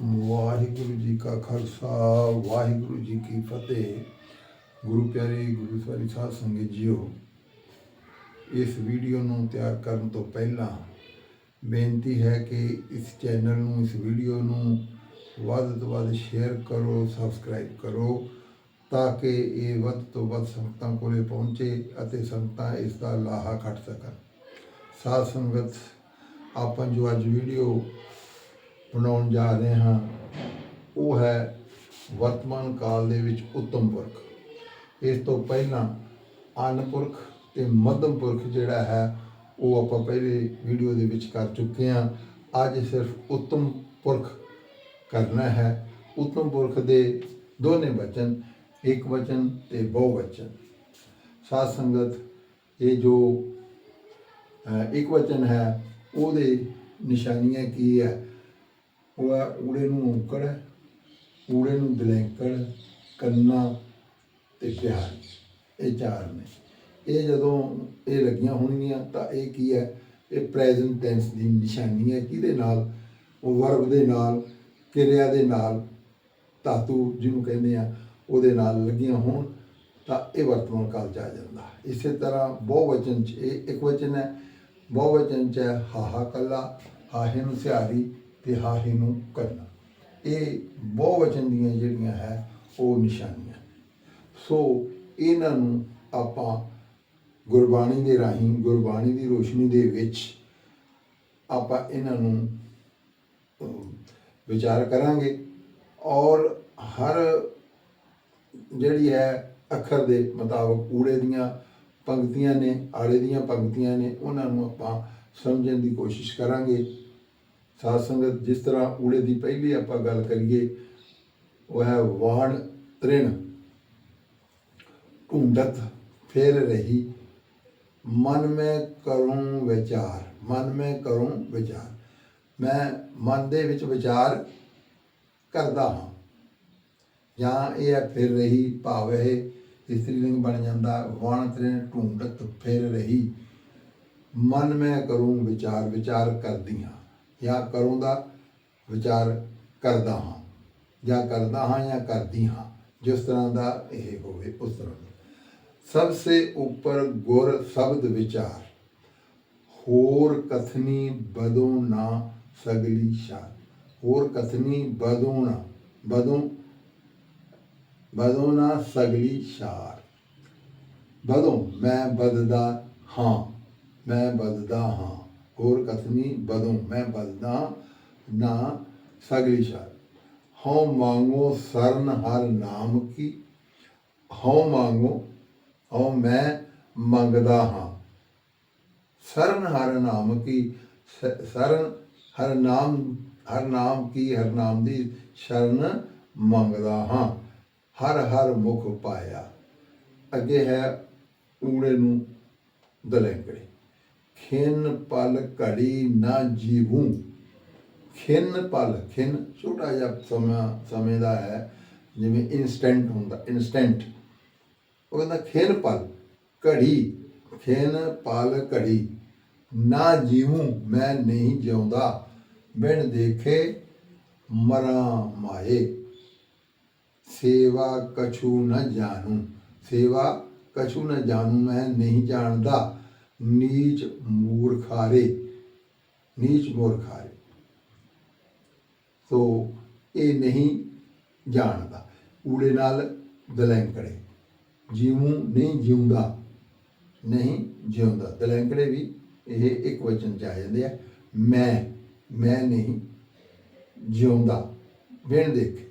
ਵਾਹਿਗੁਰੂ ਜੀ ਕਾ ਖਾਲਸਾ, ਵਾਹਿਗੁਰੂ ਜੀ ਕੀ ਫਤਿਹ। ਗੁਰੂ ਪਿਆਰੇ ਗੁਰੂ ਸਵਾਰੀ ਸਾਧ ਸੰਗਤ ਜੀਓ, ਇਸ ਵੀਡੀਓ ਨੂੰ ਤਿਆਰ ਕਰਨ ਤੋਂ ਪਹਿਲਾਂ ਬੇਨਤੀ ਹੈ ਕਿ ਇਸ ਚੈਨਲ ਨੂੰ, ਇਸ ਵੀਡੀਓ ਨੂੰ ਵੱਧ ਤੋਂ ਵੱਧ ਸ਼ੇਅਰ ਕਰੋ, ਸਬਸਕ੍ਰਾਈਬ ਕਰੋ, ਤਾਂ ਕਿ ਇਹ ਵੱਧ ਤੋਂ ਵੱਧ ਸੰਗਤਾਂ ਕੋਲੇ ਪਹੁੰਚੇ ਅਤੇ ਸੰਗਤਾਂ ਇਸ ਦਾ ਲਾਹਾ ਖੱਟ ਸਕਣ। ਸਾਧ ਸੰਗਤ, ਆਪਾਂ ਜੋ ਅੱਜ ਵੀਡੀਓ ਬਣਾਉਣ ਜਾ ਰਹੇ ਹਾਂ, ਉਹ ਹੈ ਵਰਤਮਾਨ ਕਾਲ ਦੇ ਵਿੱਚ ਉੱਤਮ ਪੁਰਖ। ਇਸ ਤੋਂ ਪਹਿਲਾਂ ਅਨਪੁਰਖ ਤੇ ਮੱਧਮ ਪੁਰਖ ਜਿਹੜਾ ਹੈ, ਉਹ ਆਪਾਂ ਪਹਿਲੇ ਵੀਡੀਓ ਦੇ ਵਿੱਚ ਕਰ ਚੁੱਕੇ ਹਾਂ। ਅੱਜ ਸਿਰਫ ਉੱਤਮ ਪੁਰਖ ਕਰਨਾ ਹੈ। ਉੱਤਮ ਪੁਰਖ ਦੇ ਦੋਨੇ ਵਚਨ, ਇੱਕ ਵਚਨ ਤੇ ਬਹੁ ਵਚਨ ਸਾਧ ਸੰਗਤ, ਇਹ ਜੋ ਇੱਕ ਵਚਨ ਹੈ, ਉਹਦੇ ਨਿਸ਼ਾਨੀਆਂ ਕੀ ਹੈ? ਉਹ ਹੈ, ਊੜੇ ਨੂੰ ਔਂਕੜ ਊੜੇ ਨੂੰ ਦਲੈਂਕੜ ਕੰਨਾ ਤੇ ਪਿਆਰ। ਇਹ ਚਾਰ ਨੇ। ਇਹ ਜਦੋਂ ਇਹ ਲੱਗੀਆਂ ਹੋਣਗੀਆਂ, ਤਾਂ ਇਹ ਕੀ ਹੈ? ਇਹ ਪ੍ਰੈਜ਼ੈਂਟ ਟੈਂਸ ਦੀ ਨਿਸ਼ਾਨੀ ਹੈ। ਕਿਹਦੇ ਨਾਲ? ਉਹ ਵਰਬ ਦੇ ਨਾਲ, ਕਿਰਿਆ ਦੇ ਨਾਲ, ਧਾਤੂ ਜਿਹਨੂੰ ਕਹਿੰਦੇ ਆ, ਉਹਦੇ ਨਾਲ ਲੱਗੀਆਂ ਹੋਣ, ਤਾਂ ਇਹ ਵਰਤਮਾਨ ਕਾਲ ਚ ਆ ਜਾਂਦਾ। ਇਸੇ ਤਰ੍ਹਾਂ ਬਹੁਵਚਨ ਚ ਇਹ ਇੱਕ ਵਚਨ ਹੈ। ਬਹੁਵਚਨ ਚ ਹੈ, ਹਾਹਾ ਕੱਲਾ ਹਾਹੇ ਨੂੰ ਸਿਹਾਰੀ ਤੇ ਹਾਹੇ ਨੂੰ ਕਰਨਾ। ਇਹ ਬਹੁ ਵਚਨ ਦੀਆਂ ਜਿਹੜੀਆਂ ਹੈ, ਉਹ ਨਿਸ਼ਾਨੀਆਂ। ਸੋ ਇਹਨਾਂ ਨੂੰ ਆਪਾਂ ਗੁਰਬਾਣੀ ਦੇ ਰਾਹੀਂ, ਗੁਰਬਾਣੀ ਦੀ ਰੋਸ਼ਨੀ ਦੇ ਵਿੱਚ ਆਪਾਂ ਇਹਨਾਂ ਨੂੰ ਵਿਚਾਰ ਕਰਾਂਗੇ ਔਰ ਹਰ ਜਿਹੜੀ ਹੈ ਅੱਖਰ ਦੇ ਮੁਤਾਬਕ ਊੜੇ ਦੀਆਂ ਪੰਕਤੀਆਂ ਨੇ, ਆਲੇ ਦੀਆਂ ਪੰਕਤੀਆਂ ਨੇ, ਉਹਨਾਂ ਨੂੰ ਆਪਾਂ ਸਮਝਣ ਦੀ ਕੋਸ਼ਿਸ਼ ਕਰਾਂਗੇ। ਸਾਧ ਸੰਗਤ ਜਿਸ ਤਰ੍ਹਾਂ ਊੜੇ ਦੀ ਪਹਿਲੀ ਆਪਾਂ ਗੱਲ ਕਰੀਏ, ਉਹ ਹੈ ਵਾਣ ਤ੍ਰਿਣ। ਢੂੰਡਤ ਫੇਰ ਰਹੀ, ਮਨ ਮੈਂ ਕਰੂੰ ਵਿਚਾਰ, ਮਨ ਮੈਂ ਕਰੂੰ ਵਿਚਾਰ। ਮੈਂ ਮਨ ਦੇ ਵਿੱਚ ਵਿਚਾਰ ਕਰਦਾ ਹਾਂ। ਜਾਂ ਇਹ ਹੈ ਫਿਰ ਰਹੀ ਭਾਵ ਇਹ, ਇਸਤਰੀ ਲਿੰਗ ਬਣ ਜਾਂਦਾ, ਵਣ ਤ੍ਰਿਣ ਢੂੰਡਤ ਫਿਰ ਰਹੀ। ਮਨ ਮੈਂ ਕਰੂੰ ਵਿਚਾਰ ਵਿਚਾਰ ਕਰਦੀ ਹਾਂ। ਜਾਂ ਕਰੋਂ ਦਾ ਵਿਚਾਰ ਕਰਦਾ ਹਾਂ, ਜਾਂ ਕਰਦਾ ਹਾਂ ਜਾਂ ਕਰਦੀ ਹਾਂ, ਜਿਸ ਤਰ੍ਹਾਂ ਦਾ ਇਹ ਹੋਵੇ, ਉਸ ਤਰ੍ਹਾਂ ਦਾ। ਸਭ ਸੇ ਉੱਪਰ ਗੁਰ ਸ਼ਬਦ ਵਿਚਾਰ, ਹੋਰ ਕਥਨੀ ਬਦੋਂ ਨਾ ਸਗਲੀ ਸ਼ਾਨ। ਹੋਰ ਕਥਨੀ ਬਦੋਂ ਨਾ, ਬਦੋਂ ਬਦੋਂ ਨਾ ਸਗਲੀ ਸ਼ਾਰ। ਬਦੋਂ, ਮੈਂ ਬਦਦਾ ਹਾਂ, ਮੈਂ ਬਦਦਾ ਹਾਂ। ਹੋਰ ਕਥਨੀ ਬਦੋਂ ਮੈਂ ਬਦਦਾ ਨਾ ਸਗਲੀ ਸ਼ਾਰ ਹਉ ਮੰਗੋ ਸਰਨ ਹਰ ਨਾਮ ਕੀ। ਹਉ ਮੰਗੋ, ਹਉ ਮੈਂ ਮੰਗਦਾ ਹਾਂ। ਸਰਨ ਹਰ ਨਾਮ ਕੀ, ਸ- ਸਰਨ ਹਰ ਨਾਮ ਹਰ ਨਾਮ ਕੀ, ਹਰ ਨਾਮ ਦੀ ਸ਼ਰਨ ਮੰਗਦਾ ਹਾਂ। ਹਰ ਹਰ ਮੁਖ ਪਾਇਆ। ਅੱਗੇ ਹੈ ਊੜੇ ਨੂੰ ਦਲੈਂਕੜੇ ਖਿੰਨ ਪਲ ਘੜੀ ਨਾ ਜੀਵੂ। ਖਿੰਨ ਪਲ, ਖਿੰਨ ਛੋਟਾ ਜਿਹਾ ਸਮਾਂ, ਸਮੇਂ ਦਾ ਹੈ, ਜਿਵੇਂ ਇਨਸਟੈਂਟ ਹੁੰਦਾ ਇਨਸਟੈਂਟ ਉਹ ਕਹਿੰਦਾ ਖਿੰਨ ਪਲ ਘੜੀ, ਖਿੰਨ ਪਲ ਘੜੀ, ਨਾ ਜੀਵੂ, ਮੈਂ ਨਹੀਂ ਜਿਉਂਦਾ, ਬਿਨ ਦੇਖੇ ਮਰਾਂ ਮਾਏ। ਸੇਵਾ ਕਛੂ ਨਾ ਜਾਣੂ, ਸੇਵਾ ਕਛੂ ਨਾ ਜਾਣੂ, ਮੈਂ ਨਹੀਂ ਜਾਣਦਾ। ਨੀਚ ਮੂਰਖਾਰੇ ਨੀਚ ਮੂਰਖਾਰੇ। ਸੋ ਇਹ ਨਹੀਂ ਜਾਣਦਾ। ਊੜੇ ਨਾਲ ਦਲੈਂਕੜੇ ਜੀਵੂ ਨਹੀਂ ਜਿਉਂਦਾ ਨਹੀਂ ਜਿਉਂਦਾ। ਦਲੈਂਕੜੇ ਵੀ ਇਹ ਇੱਕ ਵਚਨ ਚ ਆ ਜਾਂਦੇ ਆ, ਮੈਂ ਮੈਂ ਨਹੀਂ ਜਿਉਂਦਾ। ਬਿਨ ਦੇਖ।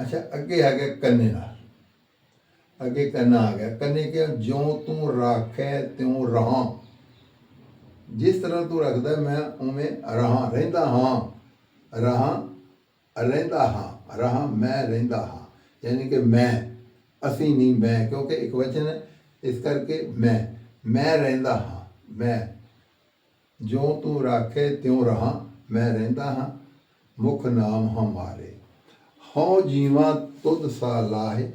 ਅੱਛਾ, ਅੱਗੇ ਆ ਗਿਆ ਕੰਨੇ ਨਾਲ। ਅੱਗੇ ਕੰਨਾ ਆ ਗਿਆ, ਕੰਨੇ ਕਿ ਜਿਉਂ ਤੂੰ ਰਾਖੈ, ਤਿਉਂ ਰਹਾ। ਜਿਸ ਤਰ੍ਹਾਂ ਤੂੰ ਰੱਖਦਾ, ਮੈਂ ਉਵੇਂ ਰਹਾ, ਰਹਿੰਦਾ ਹਾਂ। ਰਹਾ, ਰਹਿੰਦਾ ਹਾਂ। ਰਹਾ, ਮੈਂ ਰਹਿੰਦਾ ਹਾਂ। ਯਾਨੀ ਕਿ ਮੈਂ, ਅਸੀਂ ਨਹੀਂ ਮੈਂ, ਕਿਉਂਕਿ ਇੱਕ ਵਚਨ ਹੈ, ਇਸ ਕਰਕੇ ਮੈਂ ਮੈਂ ਰਹਿੰਦਾ ਹਾਂ, ਮੈਂ। ਜੋ ਤੂੰ ਰਾਖੇ, ਤਿਉ ਰਹਾ, ਮੈਂ ਰਹਿੰਦਾ ਹਾਂ। ਮੁਖ ਨਾਮ ਹਮਾਰੇ। ਹਉ ਜੀਵਾ, ਤੁਧ ਸਾਲਾਹੇ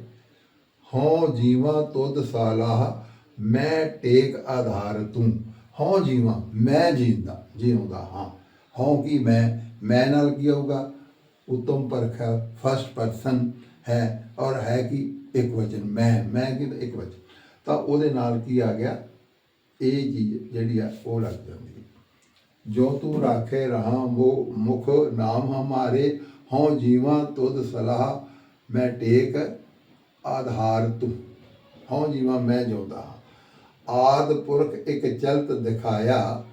ਹਉ ਜੀਵਾ ਤੁਧ ਸਾਲਾਹ, ਮੈਂ ਟੇਕ ਆਧਾਰ ਤੂੰ। ਹਉ ਜੀਵਾ, ਮੈਂ ਜੀਂਦਾ, ਜਿਉਂਦਾ ਹਾਂ। ਹਉ ਕੀ ਮੈਂ ਮੈਂ ਨਾਲ ਕੀ ਹੋਊਗਾ? ਉੱਤਮ ਪਰਖ ਹੈ ਫਸਟ ਪਰਸਨ ਹੈ, ਔਰ ਹੈ ਕਿ? ਇੱਕ ਵਚਨ, ਮੈਂ ਮੈਂ ਕਿ ਇੱਕ ਵਚਨ। ਤਾਂ ਉਹਦੇ ਨਾਲ ਕੀ ਆ ਗਿਆ? ਇਹ ਚੀਜ਼ ਜਿਹੜੀ ਆ, ਉਹ ਲੱਗ ਜਾਂਦੀ ਜੋ ਤੂੰ ਰਾਖੇ ਰਹਾ ਉਹ ਮੁਖ ਨਾਮ ਹਮਾਰੇ, ਹਉ ਜੀਵਾਂ ਤੁਧ ਸਲਾਹ, ਮੈਂ ਟੇਕ ਆਧਾਰ ਤੂੰ। ਹਉ ਜੀਵਾਂ ਮੈਂ ਜਿਉਂਦਾ ਹਾਂ। ਆਦ ਪੁਰਖ ਇੱਕ ਚਲਤ ਦਿਖਾਇਆ।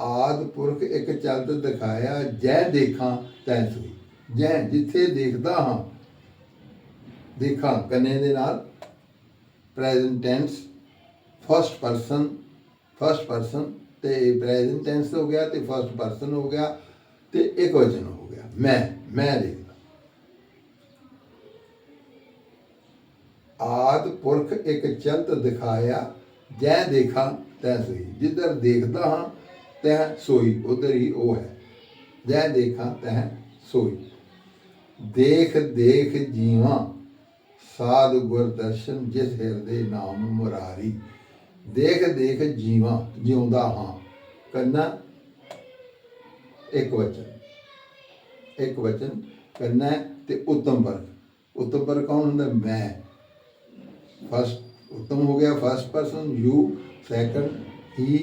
ਆਦ ਪੁਰਖ ਇੱਕ ਚਲਤ ਦਿਖਾਇਆ। ਜੈ ਦੇਖਾਂ ਤੈ ਸੋਈ। ਜੈ ਜਿੱਥੇ ਦੇਖਦਾ ਹਾਂ, ਦੇਖਾਂ ਕੰਨੇ ਦੇ ਨਾਲ। Present tense first person first person ਤੇ ਪ੍ਰੈਜ਼ੈਂਟ ਟੈਂਸ ਹੋ ਗਿਆ ਤੇ ਫਸਟ ਪਰਸਨ ਹੋ ਗਿਆ ਤੇ ਇੱਕ ਵਚਨ ਹੋ ਗਿਆ। ਮੈਂ ਮੈਂ ਦੇਖਦਾ। ਆਦ ਪੁਰਖ ਇੱਕ ਚਲਤ ਦਿਖਾਇਆ, ਜੈ ਦੇਖਾਂ ਤੈ ਸੋਈ ਜਿੱਧਰ ਦੇਖਦਾ ਹਾਂ, ਤੈ ਸੋਈ, ਉਧਰ ਹੀ ਉਹ ਹੈ। ਜੈ ਦੇਖਾਂ, ਤੈ ਸੋਈ। ਦੇਖ ਦੇਖ ਜੀਵਾਂ, ਸਾਧ ਗੁਰ ਦਰਸ਼ਨ ਜਿਸ ਹਿਰਦੇ ਨਾਮ ਮੁਰਾਰੀ। ਦੇਖ ਦੇਖ ਜੀਵਾਂ, ਜਿਉਂਦਾ ਹਾਂ। ਕੰਨਾ, ਇੱਕ ਵਚਨ। ਇੱਕ ਵਚਨ ਕਰਨਾ ਤੇ ਉੱਤਮ ਵਰਗ। ਉੱਤਮ ਵਰਗ ਕੌਣ ਹੁੰਦਾ? ਮੈਂ। ਫਸਟ ਉੱਤਮ ਹੋ ਗਿਆ ਫਸਟ ਪਰਸਨ ਯੂ ਸੈਕੰਡ ਹੀ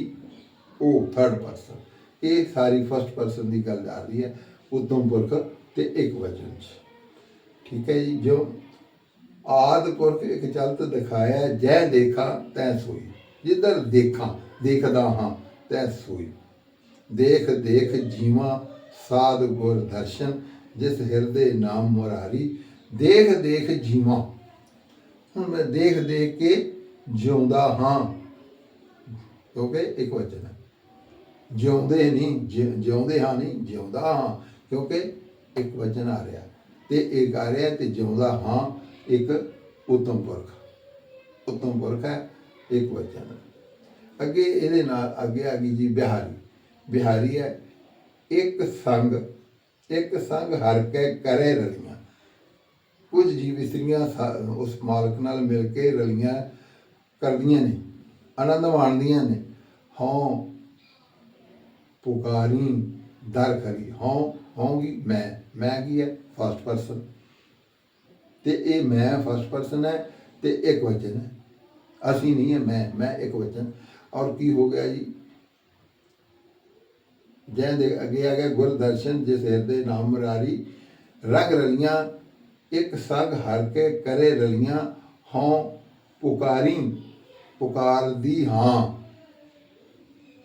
ਉਹ ਥਰਡ ਪਰਸਨ ਇਹ ਸਾਰੀ ਫਸਟ ਪਰਸਨ ਦੀ ਗੱਲ ਆ ਰਹੀ ਹੈ ਉੱਤਮ ਪੁਰਖ ਤੇ ਇੱਕ ਵਚਨ ਚ ਠੀਕ ਹੈ ਜੀ ਜੋ ਆਦ ਪੁਰਖ ਇੱਕ ਚਲਤ ਦਿਖਾਇਆ ਜੈ ਦੇਖਾ ਤੈ ਸੋਈ ਜਿੱਧਰ ਦੇਖਾਂ ਦੇਖਦਾ ਹਾਂ ਤੈ ਸੋਈ ਦੇਖ ਦੇਖ ਜੀਵਾਂ ਸਾਧ ਗੁਰ ਦਰਸ਼ਨ ਜਿਸ ਹਿਰਦੇ ਨਾਮ ਮੁਰਾਰੀ ਦੇਖ ਦੇਖ ਜੀਵਾਂ ਹੁਣ ਮੈਂ ਦੇਖ ਦੇਖ ਕੇ ਜਿਉਂਦਾ ਹਾਂ। ਕਿਉਂਕਿ ਇੱਕ ਵਚਨ ਹੈ। ਜਿਉਂਦੇ ਨਹੀਂ, ਜਿ- ਜਿਉਂਦੇ ਹਾਂ ਨਹੀਂ, ਜਿਉਂਦਾ ਹਾਂ। ਕਿਉਂਕਿ ਇੱਕ ਵਚਨ ਆ ਰਿਹਾ। ਤੇ ਇਹ ਆ ਰਿਹਾ ਤੇ ਜਿਉਂਦਾ ਹਾਂ, ਇੱਕ ਉਤਮ ਪੁਰਖ। ਉਤਮ ਪੁਰਖ ਹੈ, ਇੱਕ ਵਚਨ ਅੱਗੇ ਇਹਦੇ ਨਾਲ ਅੱਗੇ ਆ ਗਈ ਜੀ ਬਿਹਾਰੀ। ਬਿਹਾਰੀ ਹੈ, ਇੱਕ ਸੰਗ ਇੱਕ ਸੰਗ ਹਰ ਕੇ ਕਰੇ ਰਲੀਆਂ। ਕੁਝ ਜੀਵ ਇਸਤਰੀਆਂ ਉਸ ਮਾਲਕ ਨਾਲ ਮਿਲ ਕੇ ਰਲੀਆਂ ਕਰਦੀਆਂ ਨੇ, ਆਨੰਦ ਮਾਣਦੀਆਂ ਨੇ। ਹਉ ਪੁਕਾਰੀ, ਦਰ ਖਰੀ ਹਉ ਹੋਊਗੀ ਮੈਂ ਮੈਂ ਕੀ ਹੈ? ਫਸਟ ਪਰਸਨ ਤੇ ਇਹ ਮੈਂ ਫਸਟ ਪਰਸਨ ਹੈ ਤੇ ਇੱਕ ਵਚਨ ਹੈ। ਅਸੀਂ ਨਹੀਂ ਹੈ, ਮੈਂ ਮੈਂ ਇੱਕ ਵਚਨ। ਔਰ ਕੀ ਹੋ ਗਿਆ ਜੀ? ਜੈ ਦੇ ਅੱਗੇ ਆ ਗਿਆ ਗੁਰਦਰਸ਼ਨ, ਜਿਸ ਹਿਰਦੇ ਨਾਮ ਮੁਰਾਰੀ। ਰਗ ਰਲੀਆਂ ਇੱਕ ਸੰਗ ਹਰ ਕੇ ਕਰੇ ਰਲੀਆਂ ਹਉ ਪੁਕਾਰੀ, ਪੁਕਾਰਦੀ ਹਾਂ,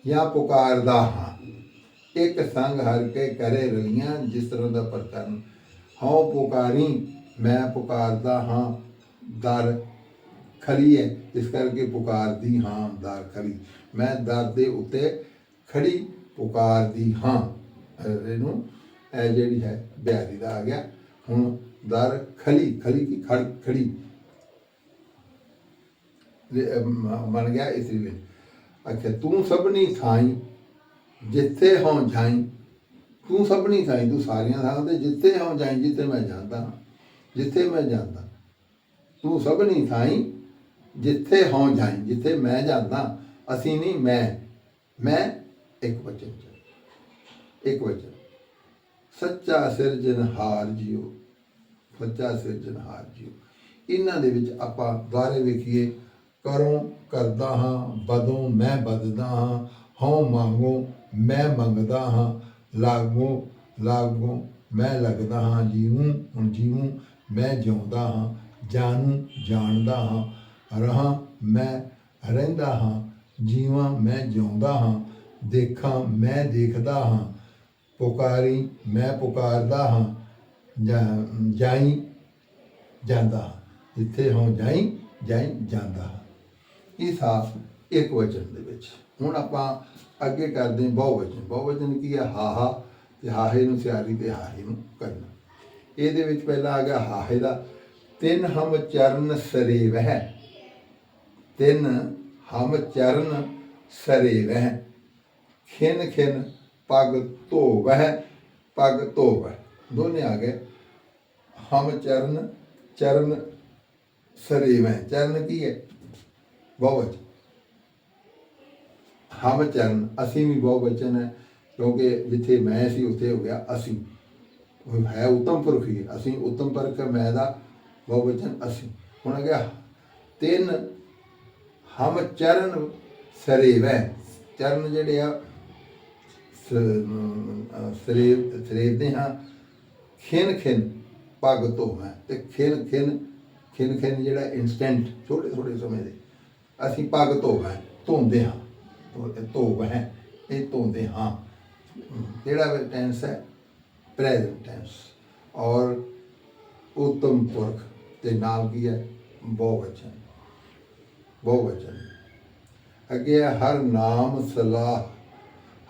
ਜਾਂ ਪੁਕਾਰਦਾ ਹਾਂ। ਇੱਕ ਸੰਗ ਹਰ ਕੇ ਕਰੇ ਰਲੀਆਂ, ਜਿਸ ਤਰ੍ਹਾਂ ਦਾ ਪ੍ਰਕਰਨ, ਹਉ ਪੁਕਾਰੀ, ਮੈਂ ਪੁਕਾਰਦਾ ਹਾਂ, ਦਰ ਖੜੀ ਹੈ ਇਸ ਕਰਕੇ ਪੁਕਾਰਦੀ ਹਾਂ, ਦਰ ਖੜੀ। ਮੈਂ ਦਰ ਦੇ ਉੱਤੇ ਖੜੀ ਪੁਕਾਰਦੀ ਹਾਂ। ਇਹਨੂੰ ਇਹ ਜਿਹੜੀ ਹੈ ਬਿਹਾਰੀ ਦਾ ਆ ਗਿਆ। ਹੁਣ ਦਰ ਖਲੀ ਖਲੀ ਕੀ ਖੜ ਖੜੀ। ਇਹ, ਅਮ, ਬਣ ਗਿਆ ਇਸ ਲਈ। ਅੱਛਾ ਤੂੰ ਸਭਨੀ ਥਾਈ ਜਿੱਥੇ ਹੋਂ ਜਾਈ। ਤੂੰ ਸਭਨੀ ਥਾਈ ਤੂੰ ਸਾਰੀਆਂ ਥਾਂ ਤੇ ਜਿੱਥੇ ਹੋਂ ਜਾਈ ਜਿੱਥੇ ਮੈਂ ਜਾਂਦਾ ਜਿੱਥੇ ਮੈਂ ਜਾਂਦਾ ਤੂੰ ਸਭਨੀ ਥਾਈ ਜਿੱਥੇ ਹੋਂ ਜਾਈ ਜਿੱਥੇ ਮੈਂ ਜਾਂਦਾ ਅਸੀਂ ਨਹੀਂ ਮੈਂ ਮੈਂ ਇੱਕ ਵਚਨ ਚ। ਇੱਕ ਵਚਨ। ਸੱਚਾ ਸਿਰਜਣਹਾਰ ਜੀਓ ਸੱਚਾ ਸਿਰਜਣਹਾਰ ਜੀਓ। ਇਹਨਾਂ ਦੇ ਵਿੱਚ ਆਪਾਂ ਦੁਆਰੇ ਵੇਖੀਏ ਕਰੋ ਕਰਦਾ ਹਾਂ, ਬਦੋਂ ਮੈਂ ਬਦਦਾ ਹਾਂ, ਹਉ ਮੰਗੋ ਮੈਂ ਮੰਗਦਾ ਹਾਂ, ਲਾਗੋ ਲਾਗੋ ਮੈਂ ਲੱਗਦਾ ਹਾਂ ਜੀਵੂ ਹੁਣ ਜੀਵੂ ਮੈਂ ਜਿਉਂਦਾ ਹਾਂ, ਜਾਣੂ ਜਾਣਦਾ ਹਾਂ, ਰਹਾ ਮੈਂ ਰਹਿੰਦਾ ਹਾਂ, ਜੀਵਾਂ ਮੈਂ ਜਿਉਂਦਾ ਹਾਂ, ਦੇਖਾਂ ਮੈਂ ਦੇਖਦਾ ਹਾਂ, ਪੁਕਾਰੀ ਮੈਂ ਪੁਕਾਰਦਾ ਹਾਂ ਜਾਈ ਜਾਂਦਾ। ਹਾਂ। ਜਿੱਥੇ ਹਾਂ ਜਾਈ ਜਾਈ ਜਾਂਦਾ। ਹਾਂ। ਇਹ ਸਾਫ਼ ਇੱਕ ਵਚਨ ਦੇ ਵਿੱਚ। ਹੁਣ ਆਪਾਂ ਅੱਗੇ ਕਰਦੇ ਹਾਂ ਬਹੁ ਵਚਨ। ਬਹੁ ਵਚਨ ਕੀ ਹੈ ਹਾਹਾ, ਤੇ ਹਾਹੇ ਨੂੰ ਸਿਆਰੀ ਤੇ ਹਾਹੇ ਨੂੰ ਕਰਨਾ। ਇਹਦੇ ਵਿੱਚ ਪਹਿਲਾਂ ਆ ਗਿਆ ਹਾਹੇ ਦਾ। ਤਿੰਨ ਹਮ ਚਰਨ ਸਰੇ ਵਹਿ ਤਿੰਨ ਹਮ ਚਰਨ ਸਰੇਵ ਵਹਿ ਖਿਨ ਖਿਨ ਪਗ ਧੋਵਹਿ ਪਗ ਧੋਵਹਿ। ਦੋਨੇ ਆ ਗਏ। ਹਮ ਚਰਨ ਚਰਨ ਸਰੇ ਵਹਿ ਚਰਨ ਕੀ ਹੈ? ਬਹੁਵਚਨ। ਹਮ ਚਰਨ, ਅਸੀਂ ਵੀ ਬਹੁਵਚਨ ਹੈ, ਕਿਉਂਕਿ ਜਿੱਥੇ ਮੈਂ ਸੀ, ਉੱਥੇ ਹੋ ਗਿਆ ਅਸੀਂ। ਉਹ ਹੈ ਉਤਮ ਪੁਰਖ ਹੀ। ਅਸੀਂ ਉਤਮ ਪੁਰਖ ਮੈਂ ਦਾ ਬਹੁਵਚਨ ਅਸੀਂ। ਹੁਣ ਅਗਿਆ ਤਿੰਨ ਹਮ ਚਰਨ ਸਰੇਵੈ। ਚਰਨ ਜਿਹੜੇ ਆ ਸਰੀਰ ਸਰੀਰ ਹਾਂ। ਖਿਨ ਖਿਨ ਪੱਗ ਧੋਵਾਂ ਤੇ ਖਿਨ ਖਿਨ ਖਿਨ ਖਿਨ ਜਿਹੜਾ ਇਨਸਟੈਂਟ ਥੋੜੇ ਥੋੜੇ ਸਮੇਂ ਦੇ, ਅਸੀਂ ਪੱਗ ਧੋਵਾਂ, ਧੋਂਦੇ ਹਾਂ ਧੋਵਾਂ ਇਹ ਧੋਂਦੇ ਹਾਂ। ਜਿਹੜਾ ਟੈਂਸ ਹੈ ਪ੍ਰੈਜ਼ੈਂਟ ਟੈਂਸ ਔਰ ਉਤਮ ਪੁਰਖ ਤੇ ਨਾਲ ਕੀ ਹੈ? ਬਹੁਵਚਨ। ਬਹੁਵਚਨ। ਅੱਗੇ ਹੈ, ਹਰ ਨਾਮ ਸਲਾਹ,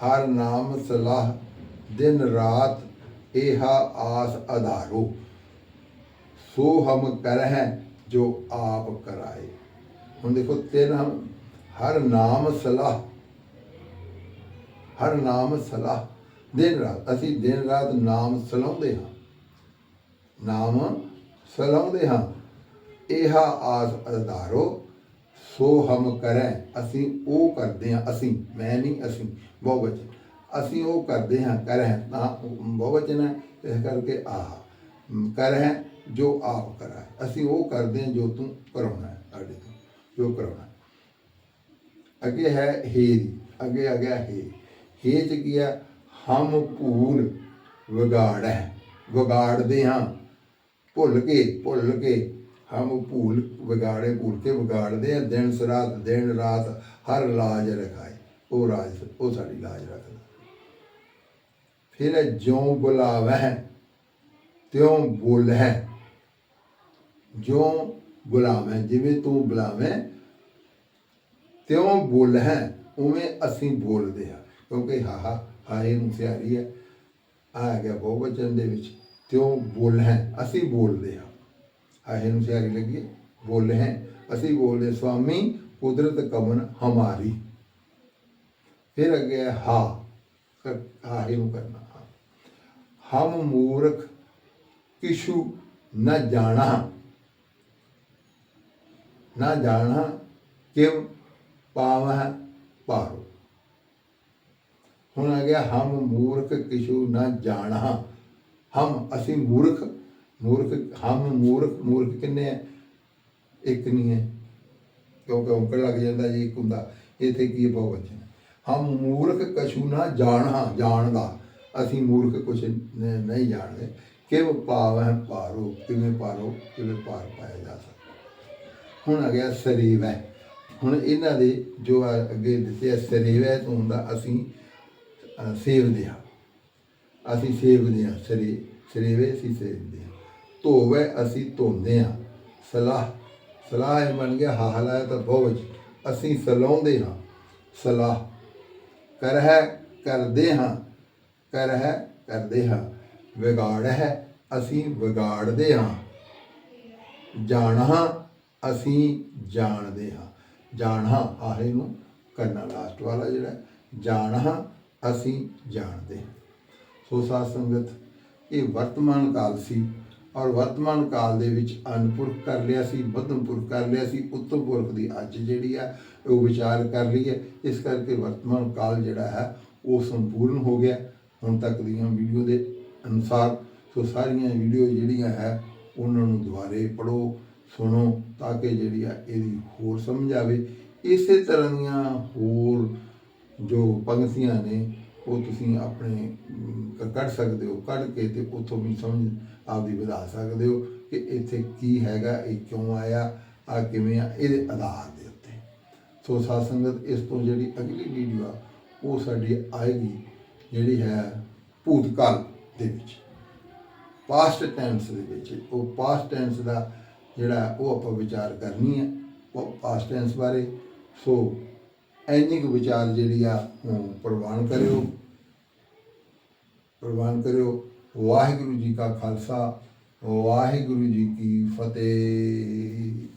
ਹਰ ਨਾਮ ਸਲਾਹ, ਦਿਨ ਰਾਤ ਇਹਾ ਆਸ ਆਧਾਰੋ ਸੋ ਹਮ ਕਰਹਿ ਜੋ ਆਪ ਕਰਾਏ। ਹੁਣ ਦੇਖੋ, ਤਿੰਨ ਹਰ ਨਾਮ ਸਲਾਹ। ਹਰ ਨਾਮ ਸਲਾਹ। ਦਿਨ ਰਾਤ, ਅਸੀਂ ਦਿਨ ਰਾਤ ਨਾਮ ਸਲਾਉਂਦੇ ਹਾਂ। ਨਾਮ ਸਲਾਉਂਦੇ ਹਾਂ। ਇਹਾ ਆਸ ਅਧਾਰੋ। ਸੋ ਹਮ ਕਰੈ ਅਸੀਂ ਉਹ ਕਰਦੇ ਹਾਂ, ਅਸੀਂ, ਮੈਂ ਨਹੀਂ, ਅਸੀਂ, ਬਹੁ ਬਹੁਵਚਨ ਅਸੀਂ ਉਹ ਕਰਦੇ ਹਾਂ, ਕਰੈ ਤਾਂ ਬਹੁਵਚਨ ਹੈ, ਇਸ ਕਰਕੇ ਆਹ। ਕਰੈ ਜੋ ਆਪ ਕਰਾਏ ਅਸੀਂ ਉਹ ਕਰਦੇ ਹਾਂ ਜੋ ਤੂੰ ਕਰਾਉਣਾ ਹੈ, ਸਾਡੇ ਤੋਂ, ਜੋ ਕਰਾਉਣਾ ਅੱਗੇ ਹੈ ਹੇਰੀ, ਅੱਗੇ ਆ ਗਿਆ ਹੇ। ਹੇ ਚ ਕੀ ਹੈ? ਹਮ ਭੂਲ ਵਿਗਾੜ ਹੈ, ਵਿਗਾੜਦੇ ਹਾਂ। ਭੁੱਲ ਕੇ ਭੁੱਲ ਕੇ, ਹਮ ਭੂਲ ਵਿਗਾੜੇ, ਭੁੱਲ ਕੇ ਵਿਗਾੜਦੇ ਆ ਦਿਨ ਸਰਾਤ, ਦਿਨ ਰਾਤ ਹਰ ਲਾਜ ਰਖਾਏ। ਉਹ ਰਾਜ, ਉਹ ਸਾਡੀ ਲਾਜ ਰੱਖਦਾ। ਫਿਰ ਜਿਉ ਬੁਲਾਵਹਿ ਤਿਉ ਬੋਲਹਿ। ਜਿਉ ਬੁਲਾਵੈ ਜਿਵੇਂ ਤੂੰ ਬੁਲਾਵੇਂ ਤਿਉ ਬੋਲਹਿ ਉਵੇਂ ਅਸੀਂ ਬੋਲਦੇ ਹਾਂ। ਕਿਉਂਕਿ ਹਾਹਾ ਹਾਏ ਨੂੰ ਸਿਆਰੀ ਹੈ। ਆ ਗਿਆ ਬਹੁਵਚਨ ਦੇ ਵਿੱਚ। ਤਿਉ ਬੋਲਹਿ ਅਸੀਂ ਬੋਲਦੇ ਹਾਂ। ਹਾਏ ਨੂੰ ਸਿਆਰੀ ਲੱਗੀ ਹੈ, ਬੋਲੇ ਹੈ ਅਸੀਂ ਬੋਲਦੇ ਸੁਆਮੀ ਕੁਦਰਤ ਕਮਨ ਹਮਾਰੀ? ਫਿਰ ਅੱਗੇ ਹੈ ਹਾ। ਕ- ਨੂੰ ਕਰਨਾ। ਹਮ ਮੂਰਖ ਕਿਛੂ ਨਾ ਜਾਣਾ ਨਾ ਜਾਣਾ ਕਿਵ ਪਾਵਹ ਪਾਰੋ ਹੁਣ ਆ ਗਿਆ ਹਮ ਮੂਰਖ ਕਿਛੂ ਨਾ ਜਾਣਾ ਹਮ ਅਸੀਂ ਮੂਰਖ ਮੂਰਖ, ਹਮ ਮੂਰਖ ਮੂਰਖ ਕਿੰਨੇ ਹੈ ਇੱਕ ਨਹੀਂ ਹੈ। ਕਿਉਂਕਿ ਔਂਕੜ ਲੱਗ ਜਾਂਦਾ ਜੀ ਇੱਕ ਹੁੰਦਾ। ਇੱਥੇ ਕੀ ਬਹੁਵਚਨ? ਹਮ ਮੂਰਖ ਕਛੂ ਨਾ ਜਾਣਾ ਜਾਣਦਾ। ਅਸੀਂ ਮੂਰਖ ਕੁਛ ਨਹੀਂ ਜਾਣਦੇ ਕਿਵੇਂ ਭਾਵ ਹੈ ਭਾਰੋ, ਕਿਵੇਂ ਪਾਰੋ ਕਿਵੇਂ ਭਾਰ ਪਾਇਆ ਜਾ ਸਕਦਾ। ਹੁਣ ਆ ਗਿਆ ਸਰੀਵ ਹੈ। ਹੁਣ ਇਹਨਾਂ ਦੇ ਜੋ ਆ ਅੱਗੇ ਦਿੱਤੇ ਆ ਸਰੀਵ ਹੈ ਤੋਂ ਹੁੰਦਾ ਅਸੀਂ ਸੇਵਦੇ ਹਾਂ। ਅਸੀਂ ਸੇਵਦੇ ਹਾਂ, ਸਰੀ ਸਰੀਵੇ ਅਸੀਂ ਸੇਵਦੇ ਹਾਂ। ਧੋਵੇ ਅਸੀਂ ਧੋਂਦੇ ਹਾਂ। ਸਲਾਹ ਸਲਾਹ ਇਹ ਬਣ ਗਿਆ ਹਾਹਲਾ ਤਾਂ ਬਹੁਤ ਅਸੀਂ ਸਲਾਉਂਦੇ ਹਾਂ। ਸਲਾਹ, ਕਰ ਹੈ, ਕਰਦੇ ਹਾਂ। ਕਰਹਿ ਕਰਦੇ ਹਾਂ ਵਿਗਾੜ ਹੈ ਅਸੀਂ ਵਿਗਾੜਦੇ ਹਾਂ। ਜਾਣਾ ਅਸੀਂ ਜਾਣਦੇ ਹਾਂ। ਜਾਣਾ ਆਹੇ ਨੂੰ ਕਰਨਾ ਲਾਸਟ ਵਾਲਾ ਜਿਹੜਾ ਹੈ, ਜਾਣਾ ਅਸੀਂ ਜਾਣਦੇ ਹਾਂ। ਸੋ ਸਾਧ ਸੰਗਤ ਇਹ ਵਰਤਮਾਨ ਕਾਲ ਸੀ ਔਰ ਵਰਤਮਾਨ ਕਾਲ ਦੇ ਵਿੱਚ ਅਨਪੁਰਖ ਕਰ ਲਿਆ ਸੀ ਮੱਧਮ ਪੁਰਖ ਕਰ ਲਿਆ ਸੀ ਉੱਤਮ ਪੁਰਖ ਦੀ ਅੱਜ ਜਿਹੜੀ ਆ ਉਹ ਵਿਚਾਰ ਕਰ ਲਈ ਹੈ। ਇਸ ਕਰਕੇ ਵਰਤਮਾਨ ਕਾਲ ਜਿਹੜਾ ਹੈ ਉਹ ਸੰਪੂਰਨ ਹੋ ਗਿਆ। ਹੁਣ ਤੱਕ ਦੀਆਂ ਵੀਡੀਓ ਦੇ ਅਨੁਸਾਰ ਸੋ ਸਾਰੀਆਂ ਵੀਡੀਓ ਜਿਹੜੀਆਂ ਹੈ, ਉਹਨਾਂ ਨੂੰ ਦੁਬਾਰੇ ਪੜੋ ਸੁਣੋ ਤਾਂ ਕਿ ਜਿਹੜੀ ਆ ਇਹਦੀ ਹੋਰ ਸਮਝ ਆਵੇ। ਇਸੇ ਤਰ੍ਹਾਂ ਦੀਆਂ ਹੋਰ ਜੋ ਪੰਕਤੀਆਂ ਨੇ, ਉਹ ਤੁਸੀਂ ਆਪਣੇ ਕੱਢ ਸਕਦੇ ਹੋ, ਕੱਢ ਕੇ ਤੇ ਉੱਥੋਂ ਵੀ ਸਮਝ ਆਪਦੀ ਵਧਾ ਸਕਦੇ ਹੋ ਕਿ ਇੱਥੇ ਕੀ ਹੈਗਾ, ਇਹ ਕਿਉਂ ਆਇਆ ਆ ਕਿਵੇਂ ਆ, ਇਹਦੇ ਆਧਾਰ ਦੇ ਉੱਤੇ। ਸੋ ਸਾਧ ਸੰਗਤ, ਇਸ ਤੋਂ ਜਿਹੜੀ ਅਗਲੀ ਵੀਡੀਓ ਆ, ਉਹ ਸਾਡੀ ਆਏਗੀ। ਜਿਹੜੀ ਹੈ ਭੂਤਕਾਲ ਦੇ ਵਿੱਚ। ਪਾਸਟ ਟੈਂਸ ਦੇ ਵਿੱਚ। ਉਹ ਪਾਸਟ ਟੈਂਸ ਦਾ ਜਿਹੜਾ ਉਹ ਆਪਾਂ ਵਿਚਾਰ ਕਰਨੀ ਹੈ। ਉਹ ਪਾਸਟ ਟੈਂਸ ਬਾਰੇ। ਸੋ ਐਨੀ ਕੁ ਵਿਚਾਰ ਜਿਹੜੀ ਆ ਉਹ ਪ੍ਰਵਾਨ ਕਰਿਓ। ਪ੍ਰਵਾਨ ਕਰਿਓ। ਵਾਹਿਗੁਰੂ ਜੀ ਕਾ ਖਾਲਸਾ। ਵਾਹਿਗੁਰੂ ਜੀ ਕੀ ਫਤਿਹ।